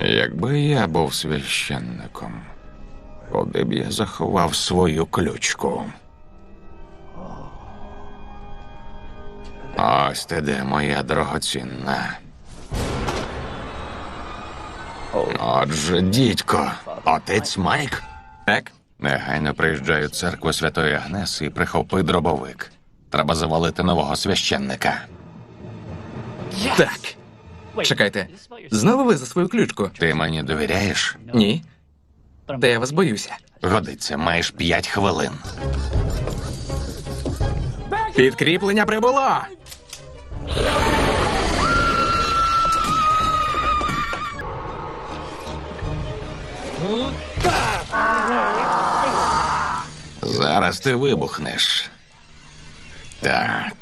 Якби я був священником, куди б я заховав свою ключку? Ось ти де моя дорогоцінна. Отже, дідько, отець Майк. Так? Негайно приїжджаю в церкву Святої Агнеси і прихопи дробовик. Треба завалити нового священника. Так. Чекайте. Знову ви за свою ключку? Ти мені довіряєш? Ні. Та я вас боюся. Годиться, маєш п'ять хвилин. Підкріплення прибуло. Зараз ти вибухнеш. Так.